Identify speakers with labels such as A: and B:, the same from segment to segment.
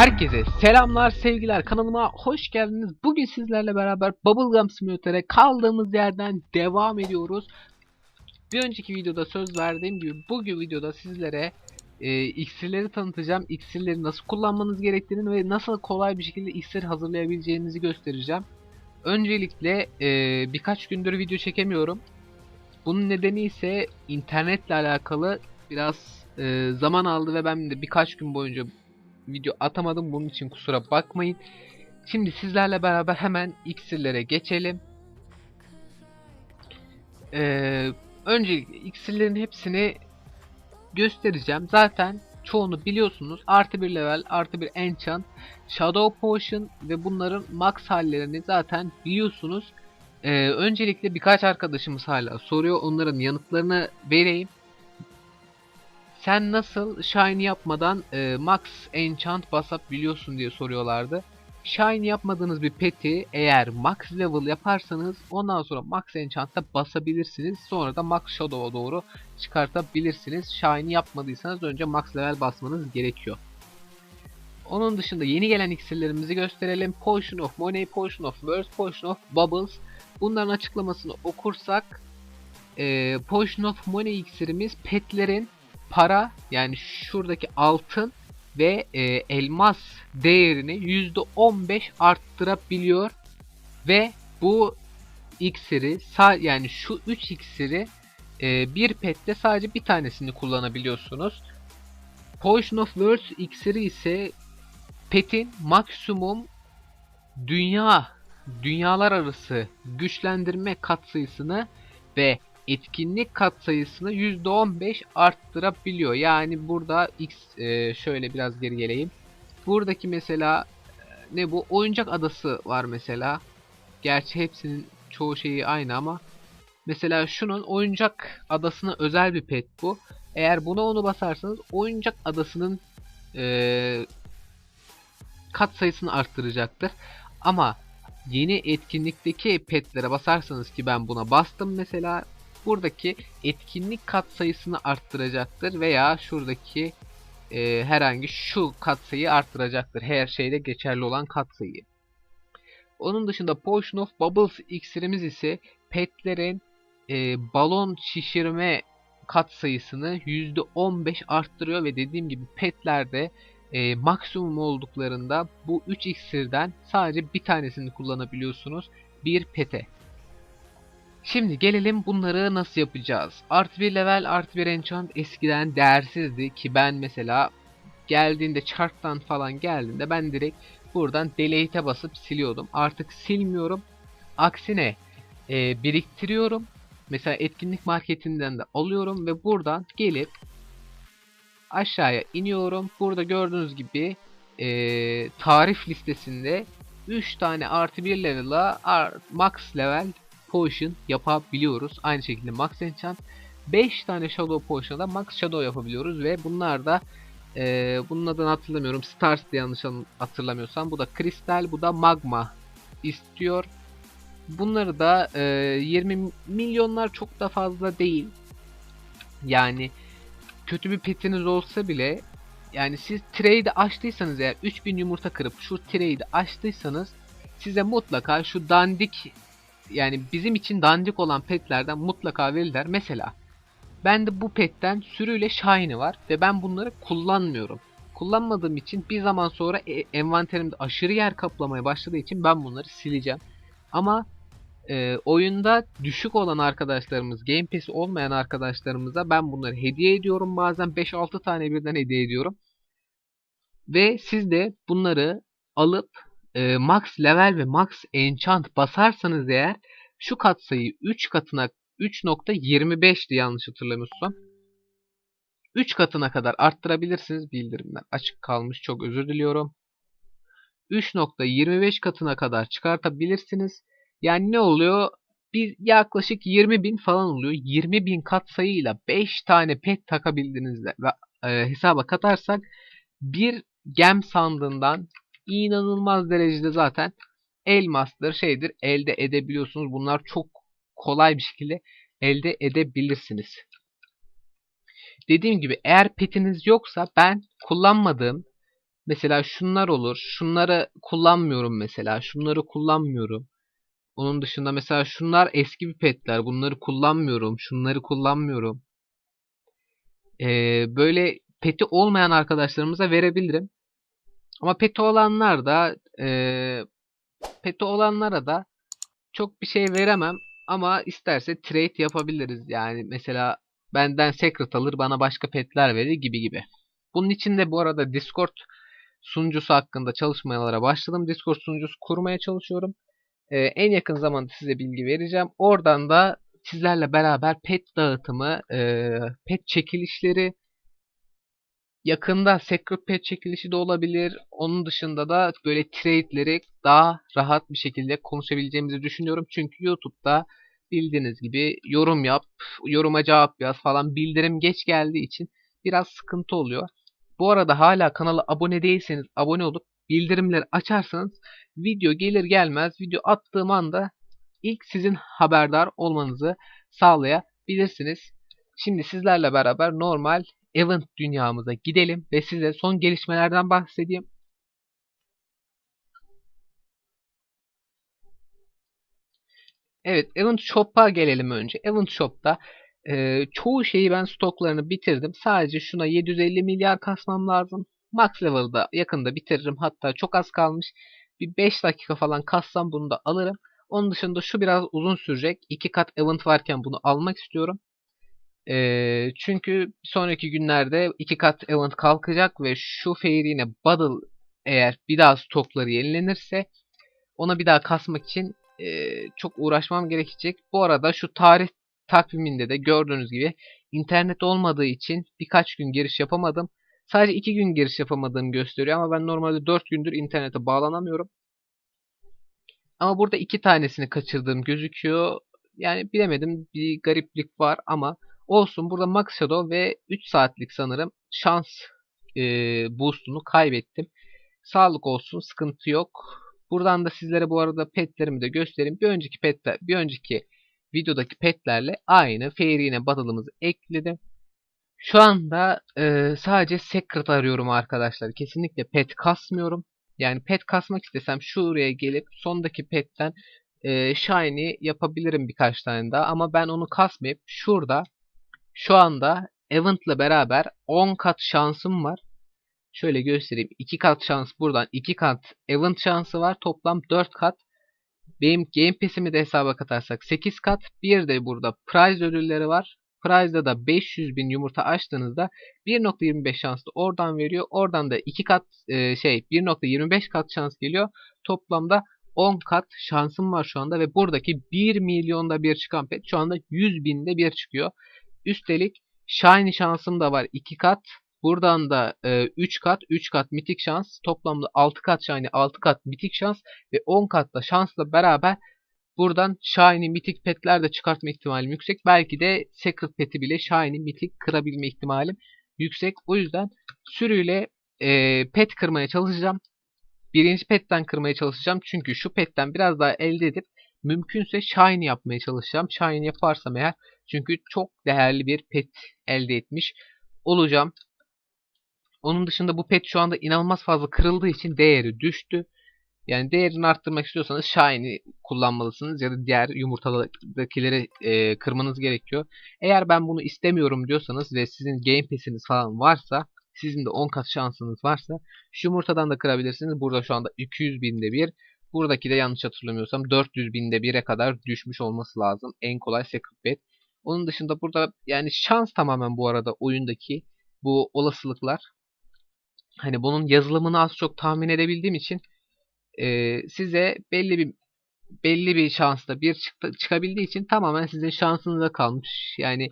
A: Herkese selamlar, sevgiler. Kanalıma hoş geldiniz. Bugün sizlerle beraber Bubblegum Simulator'e kaldığımız yerden devam ediyoruz. Bir önceki videoda söz verdiğim gibi bugün videoda sizlere e, iksirleri tanıtacağım. İksirleri nasıl kullanmanız gerektiğini ve nasıl kolay bir şekilde iksir hazırlayabileceğinizi göstereceğim. Öncelikle e, birkaç gündür video çekemiyorum. Bunun nedeni ise internetle alakalı biraz e, zaman aldı ve ben de birkaç gün boyunca video atamadım. Bunun için kusura bakmayın. Şimdi sizlerle beraber hemen iksirlere geçelim. Ee, öncelikle iksirlerin hepsini göstereceğim. Zaten çoğunu biliyorsunuz. Artı bir level, artı bir enchant, shadow potion ve bunların max hallerini zaten biliyorsunuz. Ee, öncelikle birkaç arkadaşımız hala soruyor. Onların yanıtlarını vereyim. Sen nasıl shiny yapmadan e, max enchant basabiliyorsun diye soruyorlardı. Shiny yapmadığınız bir pet'i eğer max level yaparsanız ondan sonra max enchant'ta basabilirsiniz. Sonra da max shadow'a doğru çıkartabilirsiniz. Shiny yapmadıysanız önce max level basmanız gerekiyor. Onun dışında yeni gelen iksirlerimizi gösterelim. Potion of Money, Potion of Words, Potion of Bubbles. Bunların açıklamasını okursak e, Potion of Money iksirimiz petlerin para yani şuradaki altın ve e, elmas değerini %15 arttırabiliyor ve bu iksiri yani şu 3 iksiri e, bir pette sadece bir tanesini kullanabiliyorsunuz. Potion of Words iksiri ise petin maksimum dünya dünyalar arası güçlendirme katsayısını ve etkinlik katsayısını %15 arttırabiliyor. Yani burada X e, şöyle biraz geri geleyim. Buradaki mesela e, ne bu? Oyuncak adası var mesela. Gerçi hepsinin çoğu şeyi aynı ama mesela şunun oyuncak adasına özel bir pet bu. Eğer buna onu basarsanız oyuncak adasının e, kat sayısını arttıracaktır. Ama yeni etkinlikteki petlere basarsanız ki ben buna bastım mesela buradaki etkinlik kat sayısını arttıracaktır veya şuradaki e, herhangi şu katsayıyı arttıracaktır. Her şeyde geçerli olan katsayı. Onun dışında Potion of Bubbles iksirimiz ise petlerin e, balon şişirme katsayısını %15 arttırıyor ve dediğim gibi petlerde e, maksimum olduklarında bu 3 iksirden sadece bir tanesini kullanabiliyorsunuz bir pete. Şimdi gelelim bunları nasıl yapacağız. Artı bir level artı bir enchant eskiden değersizdi ki ben mesela geldiğinde charttan falan geldiğinde ben direkt buradan delete'e basıp siliyordum. Artık silmiyorum. Aksine e, biriktiriyorum. Mesela etkinlik marketinden de alıyorum ve buradan gelip aşağıya iniyorum. Burada gördüğünüz gibi e, tarif listesinde 3 tane artı 1 level'a max level potion yapabiliyoruz. Aynı şekilde max enchant 5 tane shadow potion'da max shadow yapabiliyoruz ve bunlar da e, bunun adını hatırlamıyorum. Stars diye yanlış hatırlamıyorsam. Bu da kristal, bu da magma istiyor. Bunları da e, 20 milyonlar çok da fazla değil. Yani kötü bir petiniz olsa bile yani siz trade'i açtıysanız eğer 3000 yumurta kırıp şu trade'i açtıysanız size mutlaka şu dandik yani bizim için dandik olan petlerden mutlaka verirler. Mesela ben de bu petten sürüyle Shine'i var ve ben bunları kullanmıyorum. Kullanmadığım için bir zaman sonra e envanterimde aşırı yer kaplamaya başladığı için ben bunları sileceğim. Ama e, oyunda düşük olan arkadaşlarımız, Game Pass olmayan arkadaşlarımıza ben bunları hediye ediyorum. Bazen 5-6 tane birden hediye ediyorum. Ve siz de bunları alıp e, max level ve max enchant basarsanız eğer şu katsayı 3 katına 3.25'ti yanlış hatırlamıyorsam. 3 katına kadar arttırabilirsiniz. Bildirimler açık kalmış. Çok özür diliyorum. 3.25 katına kadar çıkartabilirsiniz. Yani ne oluyor? Bir yaklaşık 20 bin falan oluyor. 20 bin katsayıyla 5 tane pet takabildiğinizde ve e, hesaba katarsak bir gem sandığından inanılmaz derecede zaten elmastır şeydir elde edebiliyorsunuz. Bunlar çok kolay bir şekilde elde edebilirsiniz. Dediğim gibi eğer petiniz yoksa ben kullanmadığım Mesela şunlar olur. Şunları kullanmıyorum mesela. Şunları kullanmıyorum. Onun dışında mesela şunlar eski bir petler. Bunları kullanmıyorum. Şunları kullanmıyorum. Ee, böyle peti olmayan arkadaşlarımıza verebilirim. Ama peti olanlar da e, peti olanlara da çok bir şey veremem. Ama isterse trade yapabiliriz. Yani mesela benden secret alır bana başka petler verir gibi gibi. Bunun için de bu arada Discord sunucusu hakkında çalışmalara başladım. Discord sunucusu kurmaya çalışıyorum. Ee, en yakın zamanda size bilgi vereceğim. Oradan da sizlerle beraber pet dağıtımı, e, pet çekilişleri, yakında Secret Pet çekilişi de olabilir. Onun dışında da böyle trade'leri daha rahat bir şekilde konuşabileceğimizi düşünüyorum. Çünkü YouTube'da bildiğiniz gibi yorum yap, yoruma cevap yaz falan bildirim geç geldiği için biraz sıkıntı oluyor. Bu arada hala kanala abone değilseniz abone olup bildirimleri açarsanız video gelir gelmez video attığım anda ilk sizin haberdar olmanızı sağlayabilirsiniz. Şimdi sizlerle beraber normal event dünyamıza gidelim ve size son gelişmelerden bahsedeyim. Evet, Event Shop'a gelelim önce. Event Shop'ta e, çoğu şeyi ben stoklarını bitirdim. Sadece şuna 750 milyar kasmam lazım. Max level'da yakında bitiririm. Hatta çok az kalmış. Bir 5 dakika falan kassam bunu da alırım. Onun dışında şu biraz uzun sürecek. 2 kat event varken bunu almak istiyorum. E, çünkü sonraki günlerde 2 kat event kalkacak ve şu Fairy'ne Battle eğer bir daha stokları yenilenirse ona bir daha kasmak için e, çok uğraşmam gerekecek. Bu arada şu tarih takviminde de gördüğünüz gibi internet olmadığı için birkaç gün giriş yapamadım. Sadece 2 gün giriş yapamadığım gösteriyor ama ben normalde 4 gündür internete bağlanamıyorum. Ama burada iki tanesini kaçırdığım gözüküyor. Yani bilemedim bir gariplik var ama olsun. Burada Max Shadow ve 3 saatlik sanırım şans e, boostunu kaybettim. Sağlık olsun sıkıntı yok. Buradan da sizlere bu arada petlerimi de göstereyim. Bir önceki petler, bir önceki videodaki petlerle aynı Fairy'ine Battle'ımızı ekledim. Şu anda e, sadece Secret arıyorum arkadaşlar. Kesinlikle pet kasmıyorum. Yani pet kasmak istesem şuraya gelip sondaki petten e, shiny yapabilirim birkaç tane daha. Ama ben onu kasmayıp şurada şu anda event'la beraber 10 kat şansım var. Şöyle göstereyim. 2 kat şans buradan. 2 kat event şansı var. Toplam 4 kat. Benim Game Pass'imi de hesaba katarsak 8 kat. Bir de burada prize ödülleri var. Prize'da da 500 bin yumurta açtığınızda 1.25 şanslı oradan veriyor. Oradan da 2 kat e, şey 1.25 kat şans geliyor. Toplamda 10 kat şansım var şu anda ve buradaki 1 milyonda bir çıkan pet şu anda 100 binde bir çıkıyor. Üstelik Shiny şansım da var 2 kat. Buradan da e, 3 kat, 3 kat mitik şans. Toplamda 6 kat Shiny, 6 kat mitik şans ve 10 kat da şansla beraber buradan Shiny mitik petler de çıkartma ihtimalim yüksek. Belki de Secret peti bile Shiny mitik kırabilme ihtimalim yüksek. O yüzden sürüyle e, pet kırmaya çalışacağım. Birinci petten kırmaya çalışacağım. Çünkü şu petten biraz daha elde edip mümkünse Shiny yapmaya çalışacağım. Shiny yaparsam eğer çünkü çok değerli bir pet elde etmiş olacağım. Onun dışında bu pet şu anda inanılmaz fazla kırıldığı için değeri düştü. Yani değerini arttırmak istiyorsanız Shiny kullanmalısınız ya da diğer yumurtadakileri e, kırmanız gerekiyor. Eğer ben bunu istemiyorum diyorsanız ve sizin Game Pass'iniz falan varsa sizin de 10 kat şansınız varsa şu yumurtadan da kırabilirsiniz. Burada şu anda 200 binde bir. Buradaki de yanlış hatırlamıyorsam 400 binde 1'e kadar düşmüş olması lazım. En kolay Secret Bet. Onun dışında burada yani şans tamamen bu arada oyundaki bu olasılıklar. Hani bunun yazılımını az çok tahmin edebildiğim için e, size belli bir belli bir şansla bir çıktı, çıkabildiği için tamamen sizin şansınıza kalmış. Yani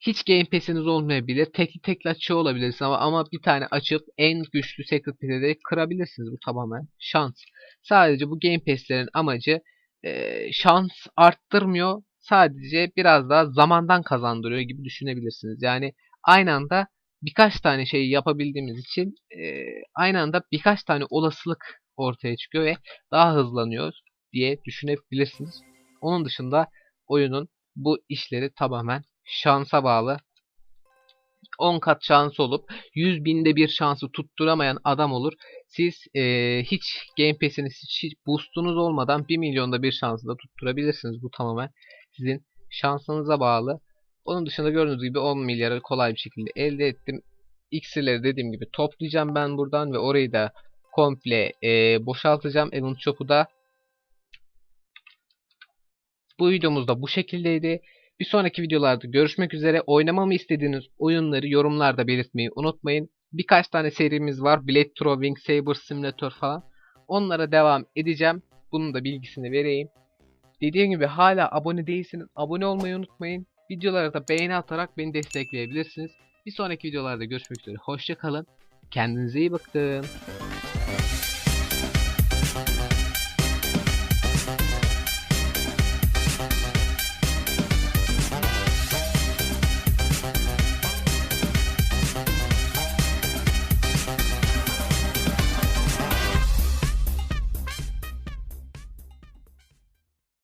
A: hiç Game Pass'iniz olmayabilir. Tekli tekli açıyor olabilirsiniz ama, ama bir tane açıp en güçlü Secret Pass'e kırabilirsiniz. Bu tamamen şans. Sadece bu Game Pass'lerin amacı e, şans arttırmıyor sadece biraz daha zamandan kazandırıyor gibi düşünebilirsiniz. Yani aynı anda birkaç tane şeyi yapabildiğimiz için e, aynı anda birkaç tane olasılık ortaya çıkıyor ve daha hızlanıyor diye düşünebilirsiniz. Onun dışında oyunun bu işleri tamamen şansa bağlı. 10 kat şansı olup 100 binde bir şansı tutturamayan adam olur. Siz eee, hiç Game Pass'iniz hiç, boostunuz olmadan 1 milyonda bir şansı da tutturabilirsiniz. Bu tamamen sizin şansınıza bağlı. Onun dışında gördüğünüz gibi 10 milyarı kolay bir şekilde elde ettim. İksirleri dediğim gibi toplayacağım ben buradan ve orayı da komple eee, boşaltacağım. Event Shop'u da. Bu videomuz da bu şekildeydi. Bir sonraki videolarda görüşmek üzere. Oynamamı istediğiniz oyunları yorumlarda belirtmeyi unutmayın. Birkaç tane serimiz var. Blade Throwing, Saber Simulator falan. Onlara devam edeceğim. Bunun da bilgisini vereyim. Dediğim gibi hala abone değilseniz abone olmayı unutmayın. Videolara da beğeni atarak beni destekleyebilirsiniz. Bir sonraki videolarda görüşmek üzere. Hoşçakalın. Kendinize iyi bakın.